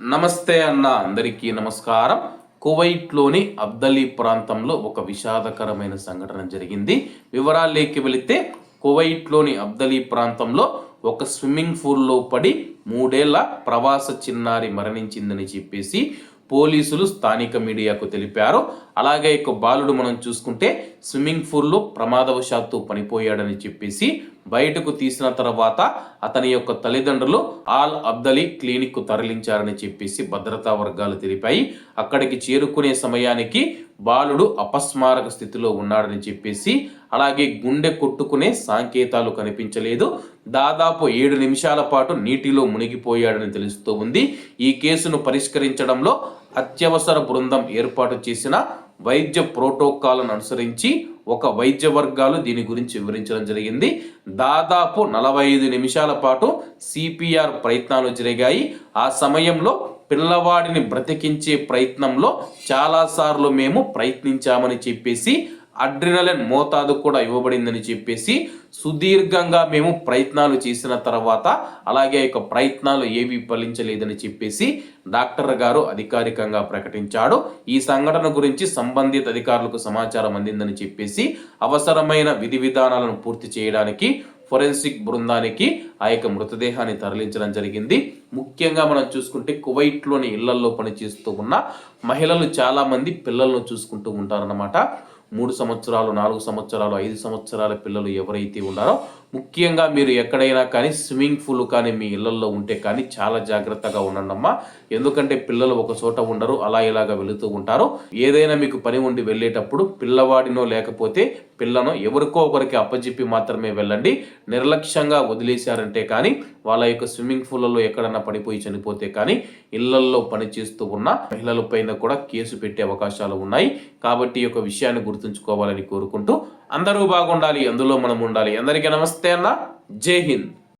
నమస్తే అన్న అందరికీ నమస్కారం. కువైట్లోని అబ్దలీ ప్రాంతంలో ఒక విషాదకరమైన సంఘటన జరిగింది. వివరాల్లోకి వెళితే కువైట్లోని అబ్దలీ ప్రాంతంలో ఒక స్విమ్మింగ్ పూల్లో పడి మూడేళ్ళ ప్రవాస చిన్నారి మరణించిందని చెప్పేసి పోలీసులు స్థానిక మీడియాకు తెలిపారు. అలాగే ఇక బాలుడు మనం చూసుకుంటే స్విమ్మింగ్ పూల్లో ప్రమాదవశాత్తు పనిపోయాడని చెప్పేసి బయటకు తీసిన తర్వాత అతని యొక్క తల్లిదండ్రులు ఆల్ అబ్దలీ క్లినిక్కు తరలించారని చెప్పేసి భద్రతా వర్గాలు తెలిపాయి. అక్కడికి చేరుకునే సమయానికి బాలుడు అపస్మారక స్థితిలో ఉన్నాడని చెప్పేసి అలాగే గుండె కొట్టుకునే సంకేతాలు కనిపించలేదు. దాదాపు ఏడు నిమిషాల పాటు నీటిలో మునిగిపోయాడని తెలుస్తూ ఉంది. ఈ కేసును పరిష్కరించడంలో అత్యవసర బృందం ఏర్పాటు చేసిన వైద్య ప్రోటోకాల్ను అనుసరించి ఒక వైద్య వర్గాలు దీని గురించి వివరించడం జరిగింది. దాదాపు నలభై ఐదు నిమిషాల పాటు సిపిఆర్ ప్రయత్నాలు జరిగాయి. ఆ సమయంలో పిల్లవాడిని బ్రతికించే ప్రయత్నంలో చాలాసార్లు మేము ప్రయత్నించామని చెప్పేసి అడ్రినలిన్ మోతాదు కూడా ఇవ్వబడిందని చెప్పేసి సుదీర్ఘంగా మేము ప్రయత్నాలు చేసిన తర్వాత అలాగే యొక్క ప్రయత్నాలు ఏవి ఫలించలేదని చెప్పేసి డాక్టర్ గారు అధికారికంగా ప్రకటించాడు. ఈ సంఘటన గురించి సంబంధిత అధికారులకు సమాచారం అందిందని చెప్పేసి అవసరమైన విధి విధానాలను పూర్తి చేయడానికి ఫొరెన్సిక్ బృందానికి ఆ యొక్క మృతదేహాన్ని తరలించడం జరిగింది. ముఖ్యంగా మనం చూసుకుంటే కువైట్లోని ఇళ్ళల్లో పనిచేస్తూ ఉన్న మహిళలు చాలామంది పిల్లలను చూసుకుంటూ ఉంటారన్నమాట. మూడు సంవత్సరాలు నాలుగు సంవత్సరాలు ఐదు సంవత్సరాల పిల్లలు ఎవరైతే ఉన్నారో ముఖ్యంగా మీరు ఎక్కడైనా కానీ స్విమ్మింగ్ పూల్ కానీ మీ ఇళ్ళలో ఉంటే కానీ చాలా జాగ్రత్తగా ఉండండి అమ్మా ఎందుకంటే పిల్లలు ఒక చోట ఉండరు అలా ఇలాగా వెళుతూ ఉంటారు. ఏదైనా మీకు పని ఉండి వెళ్ళేటప్పుడు పిల్లవాడినో లేకపోతే పిల్లను ఎవరికో ఒకరికి అప్పజెప్పి మాత్రమే వెళ్ళండి. నిర్లక్ష్యంగా వదిలేశారంటే కానీ వాళ్ళ యొక్క స్విమ్మింగ్ పూల్లలో ఎక్కడన్నా పడిపోయి చనిపోతే కానీ ఇళ్ళల్లో పనిచేస్తూ ఉన్న మహిళల పైన కూడా కేసు పెట్టే అవకాశాలు ఉన్నాయి. కాబట్టి ఈ యొక్క విషయాన్ని గుర్తుంచుకోవాలని కోరుకుంటూ అందరూ బాగుండాలి అందులో మనం ఉండాలి. అందరికీ నమస్తే అన్న. జై హింద్.